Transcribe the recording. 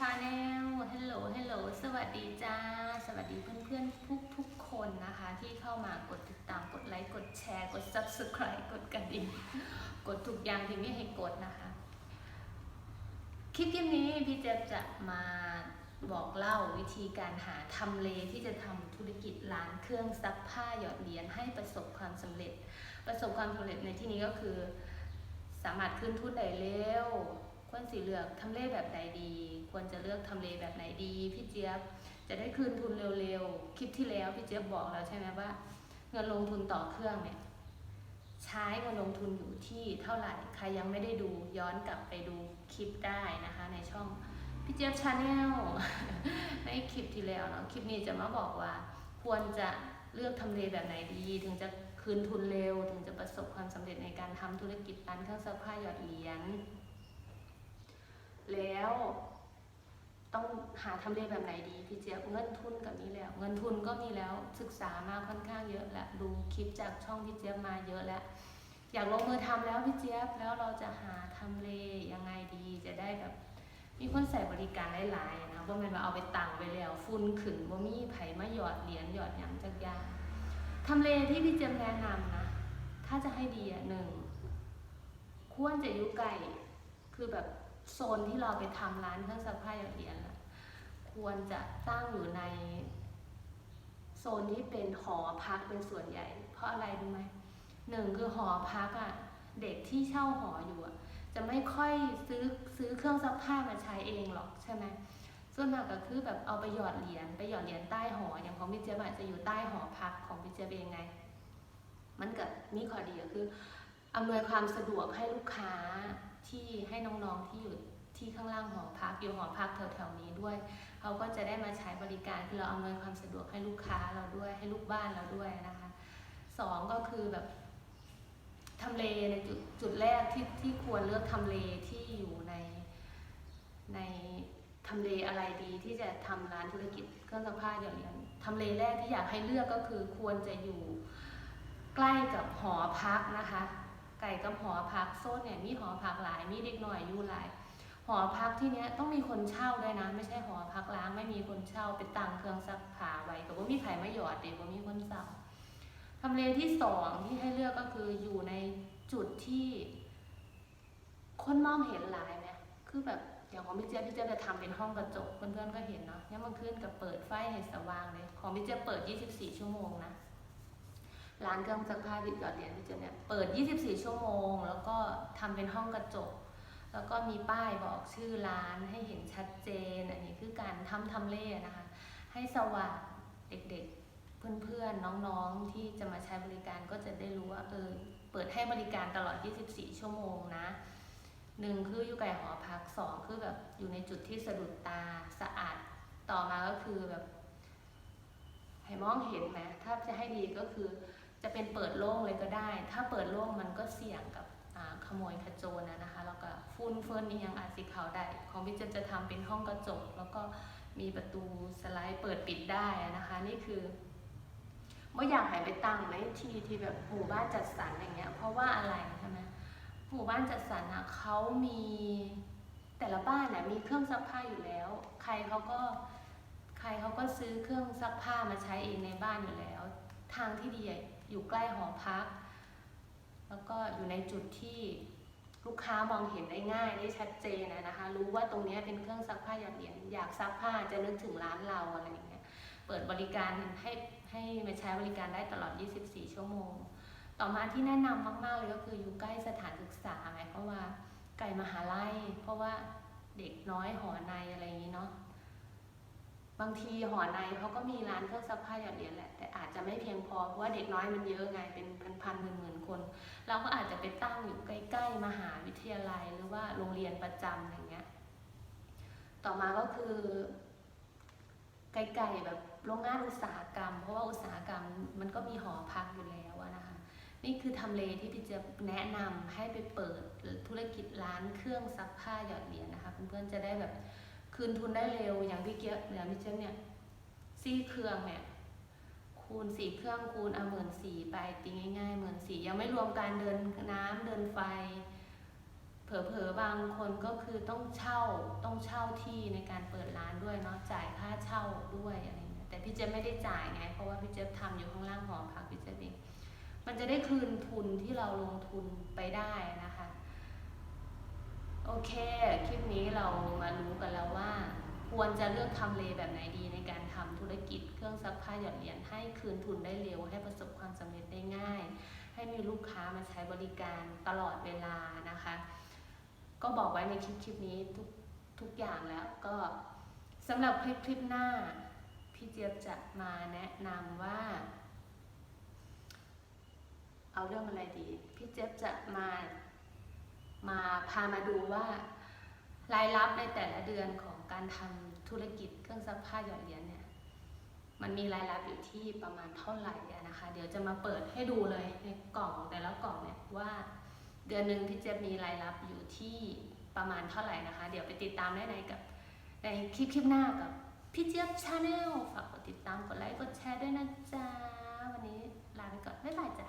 ชาแนลฮัลโหลฮัลโหลสวัสดีจ้า สวัสดีเพื่อนๆ ทุกทุกๆคนนะคะ ที่เข้ามากดติดตามกดไลค์กดแชร์กด subscribe กดกระดิ่งกดทุกอย่างที่ไม่ให้กดนะคะคลิปคลิปนี้พี่เจฟจะมาบอกเล่าวิธีการหาทำเลที่จะทำธุรกิจร้านเครื่องซักผ้าหยอดเหรียญให้ประสบความสำเร็จ ประสบความสำเร็จในที่นี้ก็คือ สามารถขึ้นทุนได้เร็ว ควรสิเลือกทำเลแบบไหนดี ควรจะเลือกทำเลแบบไหนดีพี่เจี๊ยบจะได้คืนทุนเร็วๆ คลิปที่แล้วพี่เจี๊ยบบอกแล้วใช่ไหมว่า เงินลงทุนต่อเครื่องเนี่ยใช้เงินลงทุนอยู่ที่เท่าไหร่ใครยังไม่ได้ดูย้อนกลับไปดูคลิปได้นะคะ ในช่องพี่เจี๊ยบชาแนลในคลิปที่แล้วเนาะคลิปนี้จะมาบอกว่า ควรจะเลือกทำเลแบบไหนดี ถึงจะคืนทุนเร็ว ถึงจะประสบความสำเร็จในการทำธุรกิจร้านเครื่องซักผ้าหยอดเหรียญ แล้วต้องหาทำเลแบบไหนดีพี่เจี๊ยบเงินทุนกับนี้แล้ว เงินทุนก็มีแล้วศึกษามาค่อนข้างเยอะแล้วดูคลิปจากช่องพี่เจี๊ยบมาเยอะแล้ว อยากลงมือทำแล้วพี่เจี๊ยบแล้วเราจะหาทำเลยังไงดีจะได้แบบ มีคนใส่บริการหลายๆนะว่ามันว่าเอาไปตังไปแล้วฟุ้นขึ้นว่ามีไผ่มาหยอดเหรียญหยอดหยังจักยาทำเลที่พี่เจี๊ยบแนะนำนะ ถ้าจะให้ดีอะหนึ่งควรจะอยู่ไกลคือแบบ โซนที่เราไปทำร้านเครื่องซักผ้าหยอดเหรียญอะควรจะตั้งอยู่ใน โซนที่เป็นหอพักเป็นส่วนใหญ่ เพราะอะไรรู้ไหมหนึ่งคือหอพักอะเด็กที่เช่าหออยู่อะจะไม่ค่อยซื้อซื้อเครื่องซักผ้ามาใช้เองหรอกใช่ไหมส่วนมากก็คือแบบเอาไปหยอดเหรียญไปหยอดเหรียญใต้หอ อย่างของพี่เจี๊ยบอะจจะอยู่ใต้หอพักของพี่เจี๊ยบเองไง มันก็มีข้อดีก็คืออำนวยความสะดวกให้ลูกค้า ที่ให้น้องๆที่อยู่ที่ข้างล่างหอพักอยู่หอพักแถวๆนี้ด้วยเขาก็จะได้มาใช้บริการคือเราอำนวยความสะดวกให้ลูกค้าเราด้วยให้ลูกบ้านเราด้วยนะคะสองก็คือแบบทำเลในจุดจุดแรกที่ที่ควรเลือกทำเลที่อยู่ในในทำเลอะไรดีที่จะทำร้านธุรกิจเครื่องซักผ้าหยอดเหรียทำเลแรกที่อยากให้เลือกก็คือควรจะอยู่ใกล้กับหอพักนะคะ ไก่กับหอพักโซนเนี่ยมีหอพักหลายมีเด็กหน่อยอยู่หลาย หอพักที่เนี้ยต้องมีคนเช่าด้วยนะ ไม่ใช่หอพักล้างไม่มีคนเช่าไปตั้งเครื่องซักผ้าไว้แต่ว่ามีไผ่มาหยอดเด็กว่ามีคนเช่าทำเลที่สองที่ให้เลือกก็คืออยู่ในจุดที่คนมองเห็นหลายไหมคือแบบอย่างของพี่เจี๊ยบพี่เจี๊ยบจะทำเป็นห้องกระจกเพื่อนๆก็เห็นเนาะเนี่ยมันขึ้นกับเปิดไฟให้สว่างเลยของพี่เจี๊ยบเปิด 24 ชั่วโมงนะ ร้านเครื่องซักผ้าวิดหยอดเหรียญพี่เจี๊ยบเนี่ยเปิด 24 ชั่วโมง แล้วก็ทำเป็นห้องกระจก แล้วก็มีป้ายบอกชื่อร้านให้เห็นชัดเจน อันนี้คือการทำทำเลนะคะ ให้สว่างเด็กๆ เพื่อนๆ น้องๆ ที่จะมาใช้บริการก็จะได้รู้ว่าเออเปิดให้บริการตลอด 24 ชั่วโมงนะหนึ่งคืออยู่ไกลหอพักสองคือแบบอยู่ในจุดที่สะดุดตาสะอาดต่อมาก็คือแบบให้มองเห็นไหมถ้าจะให้ดีก็คือ จะเป็นเปิดโล่งเลยก็ได้ ถ้าเปิดโล่งมันก็เสี่ยงกับขโมยขโจรนะนะคะแล้วก็ฟุ้นเฟิร์นนี่ยังอาจสิเขาได้ ของพี่เจนจะทำเป็นห้องกระจก แล้วก็มีประตูสไลด์เปิดปิดได้นะคะ นี่คือไม่อยากหายไปตั้งในที่ที่แบบหมู่บ้านจัดสรรอย่างเงี้ยเพราะว่าอะไรใช่ไหมหมู่บ้านจัดสรรอะเขามีแต่ละบ้านน่ะมีเครื่องซักผ้าอยู่แล้ว ใครเขาก็ใครเขาก็ซื้อเครื่องซักผ้ามาใช้เองในบ้านอยู่แล้ว ทางที่ดีอยู่ใกล้หอพัก แล้วก็อยู่ในจุดที่ลูกค้ามองเห็นได้ง่ายได้ชัดเจนนะคะ รู้ว่าตรงนี้เป็นเครื่องซักผ้าหยอดเหรียญอยากซักผ้าจะนึกถึงร้านเราอะไรอย่างเงี้ยเปิดบริการให้ให้มาใช้บริการได้ตลอด 24 ชั่วโมง ต่อมาที่แนะนำมากๆเลยก็คืออยู่ใกล้สถานศึกษาหมายความว่าไกลมหาลัย เพราะว่าเด็กน้อยหอในอะไรอย่างนี้เนาะ บางทีหอในเขาก็มีร้านเครื่องซักผ้าหยอดเหรียญแหละ แต่อาจจะไม่เพียงพอเพราะว่าเด็กน้อยมันเยอะไงเป็นพันๆหมื่นๆคน เราก็อาจจะไปตั้งอยู่ใกล้ ๆ มหาวิทยาลัยหรือว่าโรงเรียนประจำอย่างเงี้ยต่อมาก็คือ ไกลๆแบบโรงงานอุตสาหกรรม เพราะว่าอุตสาหกรรมมันก็มีหอพักอยู่แล้วนะคะ นี่คือทำเลที่พี่จะแนะนำให้ไปเปิดธุรกิจร้านเครื่องซักผ้าหยอดเหรียญนะคะเพื่อนๆจะได้แบบ คืนทุนได้เร็วอย่างพี่เกียร์อย่างพี่เจ๊เนี่ยซี่เครื่องเนี่ยคูณสี่เครื่องคูณเอาหมื่นสี่ไปตีง่ายๆหมื่นสี่ยังไม่รวมการเดินน้ำเดินไฟ เผลอๆบางคนก็คือต้องเช่าต้องเช่าที่ในการเปิดร้านด้วยเนาะจ่ายค่าเช่าด้วยอะไรเงี้ยแต่พี่เจ๊ไม่ได้จ่ายไงเพราะว่าพี่เจ๊ยบทำอยู่ข้างล่างหอพักพี่เจ๊เองมันจะได้คืนทุนที่เราลงทุนไปได้นะคะ เค คลิปนี้เรามารู้กันแล้วว่า ควรจะเลือกทำเลแบบไหนดีในการทำธุรกิจเครื่องซักผ้าหยอดเหรียญให้คืนทุนได้เร็ว ให้ประสบความสำเร็จได้ง่าย ให้มีลูกค้ามาใช้บริการตลอดเวลานะคะ ก็บอกไว้ในคลิปคลิปนี้ทุกทุกอย่างแล้วก็สำหรับคลิปคลิปหน้า พี่เจี๊ยบจะมาแนะนำว่า เอาเรื่องอะไรดี พี่เจี๊ยบจะมา มาพามาดูว่ารายรับในแต่ละเดือนของการทำธุรกิจเครื่องซักผ้าหยอดเหรียญเนี่ยมันมีรายรับอยู่ที่ประมาณเท่าไหร่นะคะ เดี๋ยวจะมาเปิดให้ดูเลยในกล่องแต่ละกล่องเนี่ยว่า เดือนหนึ่งพี่เจี๊ยบมีรายรับอยู่ที่ประมาณเท่าไหร่นะคะ เดี๋ยวไปติดตามได้ในกับในคลิปคลิปหน้ากับพี่เจี๊ยบชาแนลฝากกดติดตามกดไลค์กดแชร์ด้วยนะจ๊ะ วันนี้ลาไปก่อน บ๊ายบายจ้ะ